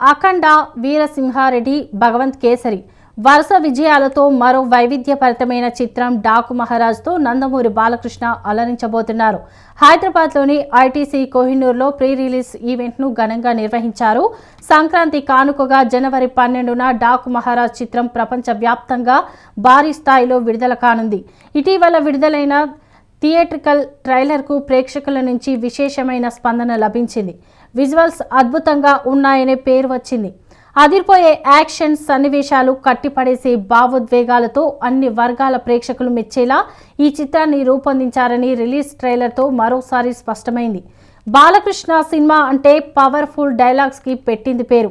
అఖండ వీరసింహారెడ్డి భగవంత్ కేసరి. వరుస విజయాలతో మరో వైవిధ్యభరితమైన చిత్రం డాకు మహారాజ్తో నందమూరి బాలకృష్ణ అలరించబోతున్నారు. హైదరాబాద్లోని ఐటీసీ కోహినూర్లో ప్రీ రిలీజ్ ఈవెంట్ను ఘనంగా నిర్వహించారు. సంక్రాంతి కానుకగా జనవరి పన్నెండున డాకు మహారాజ్ చిత్రం ప్రపంచవ్యాప్తంగా భారీ స్థాయిలో విడుదల కానుంది. ఇటీవల విడుదలైన థియేట్రికల్ ట్రైలర్కు ప్రేక్షకుల నుంచి విశేషమైన స్పందన లభించింది. విజువల్స్ అద్భుతంగా ఉన్నాయనే పేరు వచ్చింది. అదిరిపోయే యాక్షన్ సన్నివేశాలు కట్టిపడేసే భావోద్వేగాలతో అన్ని వర్గాల ప్రేక్షకులు మెచ్చేలా ఈ చిత్రాన్ని రూపొందించారని రిలీజ్ ట్రైలర్తో మరోసారి స్పష్టమైంది. బాలకృష్ణ సినిమా అంటే పవర్ఫుల్ డైలాగ్స్కి పెట్టింది పేరు.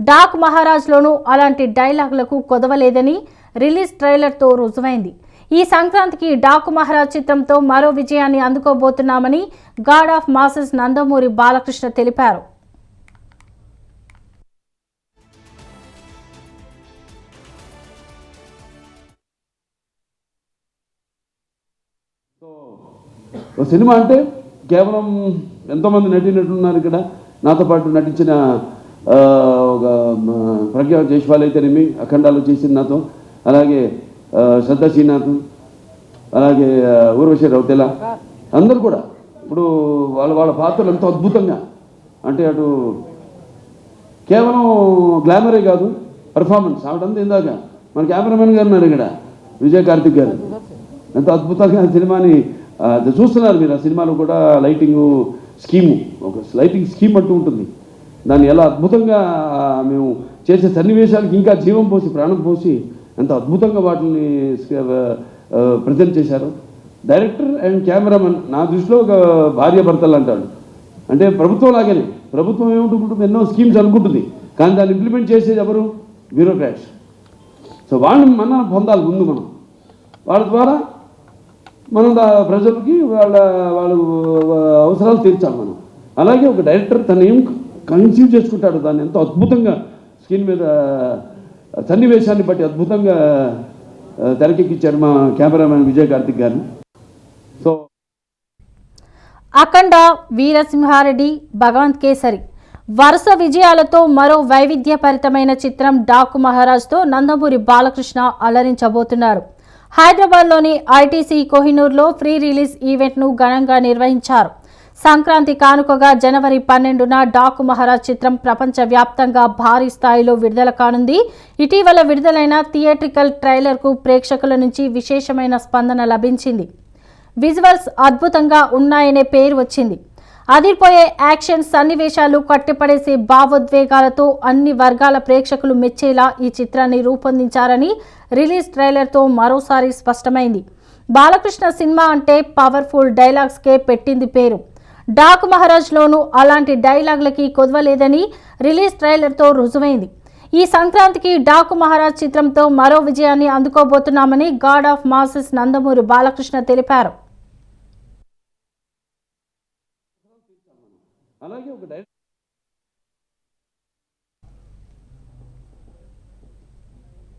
డాక్ మహారాజ్లోనూ అలాంటి డైలాగులకు కొదవలేదని రిలీజ్ ట్రైలర్తో రుజువైంది. ఈ సంక్రాంతికి డాకు మహారాజ్ చిత్రంతో మరో విజయాన్ని అందుకోబోతున్నామని god of masses Nandamuri Balakrishna తెలిపారు. సినిమా అంటే కేవలం ఎంతోమంది నటీనటులు ఇక్కడ. నాతో పాటు నటించిన ఒక మ, ప్రజ్ఞా అయితేనేమి అఖండాలు చేసింది నాతో. అలాగే శ్రద్ధ శ్రీనాథ్ అలాగే ఊర్వశి రౌతెల అందరూ కూడా. ఇప్పుడు వాళ్ళ వాళ్ళ పాత్రలు ఎంతో అద్భుతంగా. అంటే అటు కేవలం గ్లామరే కాదు పర్ఫార్మెన్స్ ఆవిడంతా ఇందాక మన కెమెరామెన్ గారు ఉన్నారు ఇక్కడ విజయ్ కార్తిక్ గారు. ఎంతో అద్భుతంగా సినిమాని చూస్తున్నారు మీరు. ఆ సినిమాలో కూడా లైటింగ్ స్కీము ఒక లైటింగ్ స్కీమ్ అంటూ ఉంటుంది. దాన్ని ఎలా అద్భుతంగా మేము చేసే సన్నివేశాలకి ఇంకా జీవం పోసి ప్రాణం పోసి ఎంత అద్భుతంగా వాటిని ప్రజెంట్ చేశారు. డైరెక్టర్ అండ్ కెమెరామెన్ నా దృష్టిలో ఒక భార్య భర్తలు అంటాడు. అంటే ప్రభుత్వం లాగానే ప్రభుత్వం ఏముంటుంది ఎన్నో స్కీమ్స్ అనుకుంటుంది. కానీ దాన్ని ఇంప్లిమెంట్ చేసేది ఎవరు? బ్యూరోక్రాట్స్ సో వాళ్ళని మనం పొందాలి ముందు మనం. వాళ్ళ ద్వారా మనం ప్రజలకి వాళ్ళ వాళ్ళ అవసరాలు తీర్చాలి మనం. అలాగే ఒక డైరెక్టర్ తను ఏం కన్సీవ్ చేసుకుంటాడు? దాన్ని ఎంతో అద్భుతంగా స్క్రీన్ మీద సన్నివేశాన్ని బట్టి అద్భుతంగా తెరకెక్కించారు మా కెమెరామెన్ విజయ్ కార్తిక్ గారు. సో అఖండ వీరసింహారెడ్డి భగవంత్ కేసరి. వరుస విజయాలతో మరో వైవిధ్యభరితమైన చిత్రం డాకు మహారాజ్తో నందమూరి బాలకృష్ణ అలరించబోతున్నారు. హైదరాబాద్లోని ఐటీసీ కోహినూర్లో ఫ్రీ రిలీజ్ ఈవెంట్ను ఘనంగా నిర్వహించారు. సంక్రాంతి కానుకగా జనవరి పన్నెండున డాకు మహారాజ్ చిత్రం ప్రపంచవ్యాప్తంగా భారీ స్థాయిలో విడుదల కానుంది. ఇటీవల విడుదలైన థియేట్రికల్ ట్రైలర్కు ప్రేక్షకుల నుంచి విశేషమైన స్పందన లభించింది. విజువల్స్ అద్భుతంగా ఉన్నాయనే పేరు వచ్చింది. అదిరిపోయే యాక్షన్ సన్నివేశాలు కట్టిపడేసే భావోద్వేగాలతో అన్ని వర్గాల ప్రేక్షకులు మెచ్చేలా ఈ చిత్రాన్ని రూపొందించారని రిలీజ్ ట్రైలర్తో మరోసారి స్పష్టమైంది. బాలకృష్ణ సినిమా అంటే పవర్ఫుల్ డైలాగ్స్కే పెట్టింది పేరు. డాక్ మహారాజ్లోనూ అలాంటి డైలాగ్లకి కొదవలేదని రిలీజ్ ట్రైలర్తో రుజువైంది. ఈ సంక్రాంతికి డాకు మహారాజ్ చిత్రంతో మరో విజయాన్ని అందుకోబోతున్నామని god of masses Nandamuri Balakrishna తెలిపారు. అలాగే ఒక